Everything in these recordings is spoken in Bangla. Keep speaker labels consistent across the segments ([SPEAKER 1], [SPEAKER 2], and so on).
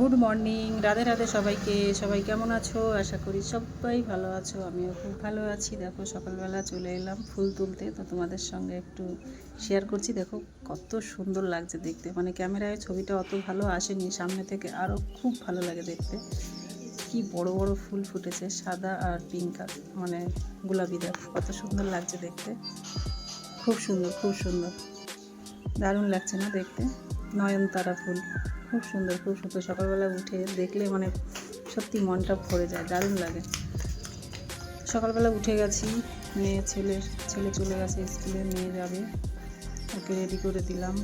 [SPEAKER 1] গুড মর্নিং, রাধে রাধে সবাইকে। সবাই কেমন আছো? আশা করি সবাই ভালো আছো, আমিও খুব ভালো আছি। দেখো, সকালবেলা চলে এলাম ফুল তুলতে, তো তোমাদের সঙ্গে একটু শেয়ার করছি। দেখো, কত সুন্দর লাগছে দেখতে। মানে ক্যামেরায় ছবিটা অত ভালো আসেনি, সামনে থেকে আরও খুব ভালো লাগে দেখতে। কি বড় বড় ফুল ফুটেছে, সাদা আর পিঙ্ক মানে গোলাপি। দেখো, কত সুন্দর লাগছে দেখতে। খুব সুন্দর খুব সুন্দর। দারুণ লাগছে না দেখতে? নয়নতারা ফুল। খুব সুন্দর খুব সুন্দর। সকালবেলা উঠে দেখলে মানে সত্যি মনটা ভরে যায়, দারুণ লাগে। সকালবেলা উঠে গেছি, মেয়ে ছেলে ছেলে চলে গেছে স্কুলে মেয়ে যাবে। ওকে রেডি করে দিলাম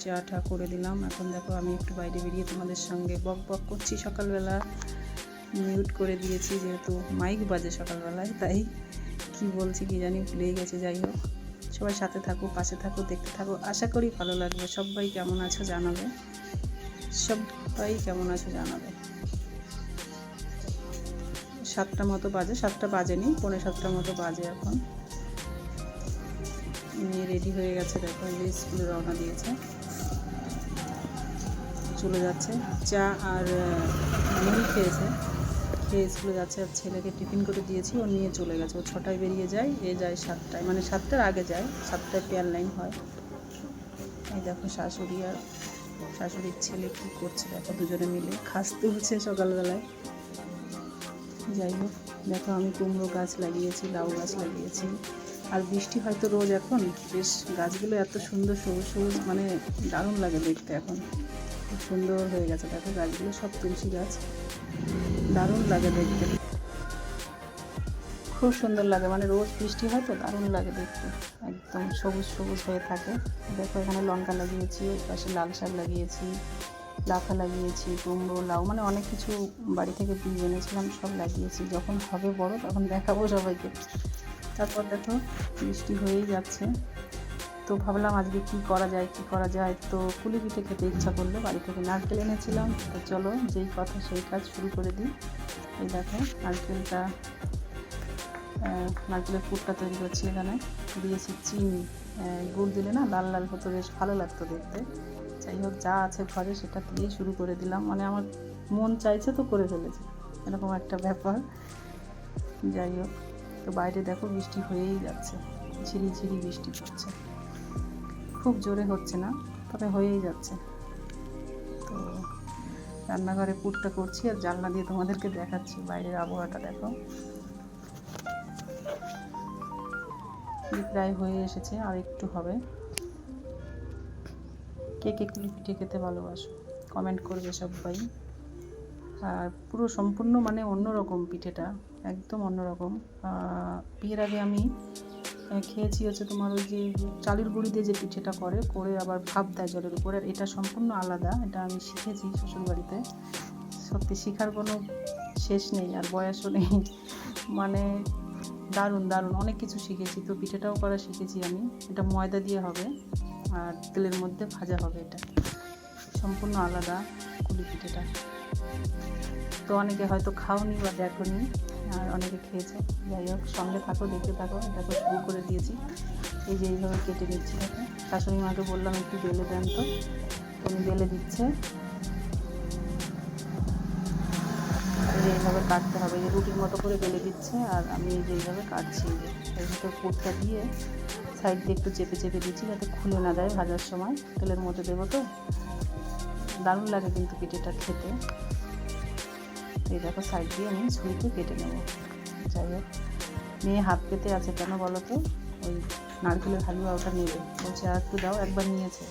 [SPEAKER 1] চা টা করে দিলাম। এখন দেখো আমি একটু বাইরে বেরিয়ে তোমাদের সঙ্গে বক বক করছি। সকালবেলা মিউট করে দিয়েছি, যেহেতু মাইক বাজে সকালবেলায়, তাই কি বলছি কি জানি ভুলেই গেছে, যাই হোক। সবাই সাথে থাকো, পাশে থাকো, দেখতে থাকো। আশা করি ভালো লাগবে। সবাই কেমন আছো জানাবে। সবাই কেমন আছো জানাবে। সাতটা মতো বাজে। সাতটা বাজেনি, পৌনে সাতটার মতো বাজে এখন। মেয়ে রেডি হয়ে গেছে, দেখো স্কুলে রওনা দিয়েছে। চলে যাচ্ছে। চা আর মুড়ি খেয়েছে। খেয়ে স্কুলে যাচ্ছে, আর ছেলেকে টিফিন করে দিয়েছি, ও নিয়ে চলে গেছে। ও ছটায় বেরিয়ে যায়, এ যায় সাতটায়। মানে সাতটার আগে যায়, সাতটায় পেয়ার লাইন হয়। এই দেখো শাশুড়ি আর শাশুড়ির ছেলে কী করছে, দেখো দুজনে মিলে। খাসতে হচ্ছে সকালবেলায়। যাই হোক, দেখো আমি কুমড়ো গাছ লাগিয়েছি, লাউ গাছ লাগিয়েছি। আর বৃষ্টি হয়তো রোজ এখন। বেশ গাছগুলো এত সুন্দর সবুজ সবুজ মানে দারুণ লাগে দেখতে এখন। খুব সুন্দর হয়ে গেছে দেখো গাছগুলো, সব তুলসী গাছ। দারুণ লাগে দেখতে। খুব সুন্দর লাগে মানে রোজ বৃষ্টি হয় তো দারুণ লাগে দেখতে। একদম সবুজ সবুজ হয়ে থাকে। দেখো এখানে লঙ্কা লাগিয়েছি, ওই পাশে লাল শাক লাগিয়েছি, লাফা লাগিয়েছি, কুমড়ো, লাউ মানে অনেক কিছু বাড়ি থেকে বীজ এনেছিলাম, সব লাগিয়েছি। যখন হবে বড়, তখন দেখাবো সবাইকে। তারপর দেখো বৃষ্টি হয়েই যাচ্ছে। তো ভাবলাম আজকে কি করা যায়, কি করা যায়? তো কুলি পিঠে খেতে ইচ্ছা করল, বাড়ি থেকে নারকেল এনেছিলাম। তো চলো যেই কথা সেই কাজ শুরু করে দিই। এই দেখো নারকেলটা নারকেলের পুরটা তৈরি করছি এখানে। দিয়েছি চিনি। গুড় দিলে না লাল লাল হতো, বেশ ভালো লাগতো দেখতে। যাই হোক, যা আছে ঘরে সেটা দিয়েই শুরু করে দিলাম। মানে আমার মন চাইছে তো করে ফেলেছে। এরকম একটা ব্যাপার। যাই হোক, তো বাইরে দেখো বৃষ্টি হয়েই যাচ্ছে। ঝিরি ঝিরি বৃষ্টি পড়ছে। খুব জোরে হচ্ছে না, তবে হয়েই যাচ্ছে। তো রান্নাঘরে পুরটা করছি আর জানলা দিয়ে তোমাদেরকে দেখাচ্ছি, বাইরের আবহাওয়াটা দেখো। প্রায় হয়ে এসেছে, আর একটু হবে। কে কে কুলি পিঠে খেতে ভালোবাসো কমেন্ট করবে সবাই। আর পুরো সম্পূর্ণ মানে অন্যরকম পিঠেটা, একদম অন্যরকম। বিয়ের আগে আমি খেয়েছি হচ্ছে তোমার ওই যে চালের গুঁড়ি দিয়ে যে পিঠেটা করে করে আবার ভাপ দেয় জলের উপরে। আর এটা সম্পূর্ণ আলাদা, এটা আমি শিখেছি শ্বশুরবাড়িতে। সত্যি শেখার কোনো শেষ নেই আর বয়সও নেই। মানে দারুণ দারুণ। অনেক কিছু শিখেছি। তো পিঠেটাও করা শিখেছি আমি। এটা ময়দা দিয়ে হবে আর তেলের মধ্যে ভাজা হবে এটা। সম্পূর্ণ আলাদা কুলি পিঠেটা। তো অনেকে হয়তো খাওনি বা দেখোনি। আর অনেকে খেয়েছে। যাই হোক, সঙ্গে থাকো, দেখতে থাকো দেখো শুরু করে দিয়েছি। এই যে এইভাবে কেটে নিচ্ছি। শাশুড়ি মাকে বললাম, একটু বেলে দেন তো। উনি বেলে দিচ্ছে। এইভাবে কাটতে হবে। যে রুটির মতো করে বেলে দিচ্ছে, আর আমি এই যে এইভাবে কাটছি। এর ভিতরে পুরটা দিয়ে সাইড দিয়ে একটু চেপে চেপে দিচ্ছি, যাতে খুলে না যায় ভাজার সময়। তেলের মধ্যে দেবো তো? দারুণ লাগে কিন্তু পিঠেটা খেতে। এই দেখো সাইড দিয়ে আমি ছুরিতে কেটে নেব। যাই হোক, মেয়ে হাত পেতে আছে কেন বলো তো? ওই নারকেলের হালুয়া ওটা নেবে। বলছে, আর একটু দাও, একবার নিয়েছে।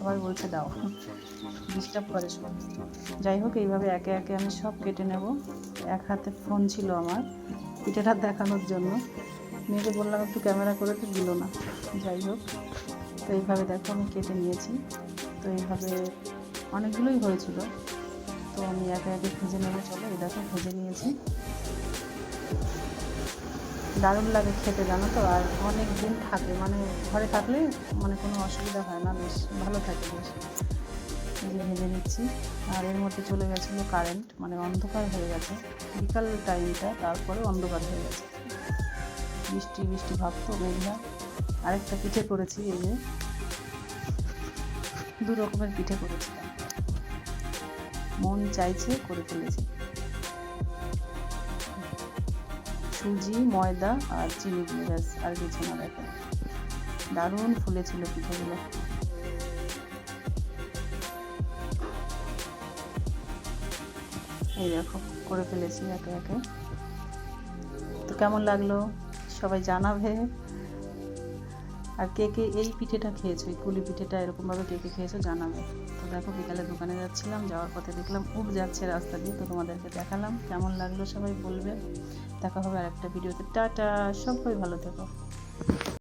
[SPEAKER 1] আবার বলছে, দাও। ডিস্টার্ব করে সব যাই হোক, এইভাবে একে একে আমি সব কেটে নেব। এক হাতে ফোন ছিল আমার পিঠেটা দেখানোর জন্য। মেয়েকে বললাম, একটু ক্যামেরা করে তো দিল না। যাই হোক, তো এইভাবে দেখো আমি কেটে নিয়েছি। তো এইভাবে অনেকগুলোই হয়েছিল। আমি একে একে ভেজে নেব, চলো এই দেখো ভেজে নিয়েছি। দারুণ লাগে খেতে, জানো তো? আর অনেক দিন থাকে মানে ঘরে থাকলে মানে কোনো অসুবিধা হয় না, বেশ ভালো থাকে, বেশ। ভেজে নিচ্ছি। আর এর মধ্যে চলে গেছিল কারেন্ট মানে অন্ধকার হয়ে গেছে। বিকাল টাইমটা, তারপরে অন্ধকার হয়ে গেছে। বৃষ্টি বৃষ্টি ভাব তো, মেঘলা। আরেকটা পিঠে করেছি, এই যে। দু রকমের পিঠে করেছিলাম। মন চাইছে করে ফেলেছি সুজি, ময়দা আর চিনি দিয়ে ব্যাস, আর কিছু না দেখো। দারুণ ফুলেছিল পিঠেগুলো। এই দেখো, করে ফেলেছি একে একে। তো কেমন লাগল? সবাই জানাবে। আর কে কে এই পিঠেটা খেয়েছো, এই কুলি পিঠেটা এরকমভাবে কে কে খেয়েছো জানাবে। তো দেখো, বিকালে দোকানে যাচ্ছিলাম, যাওয়ার পথে দেখলাম উঠ যাচ্ছে রাস্তা দিয়ে, তো তোমাদেরকে দেখালাম কেমন লাগল সবাই বলবে। দেখা হবে আর একটা ভিডিওতে। টাটা, সবাই ভালো থেকো।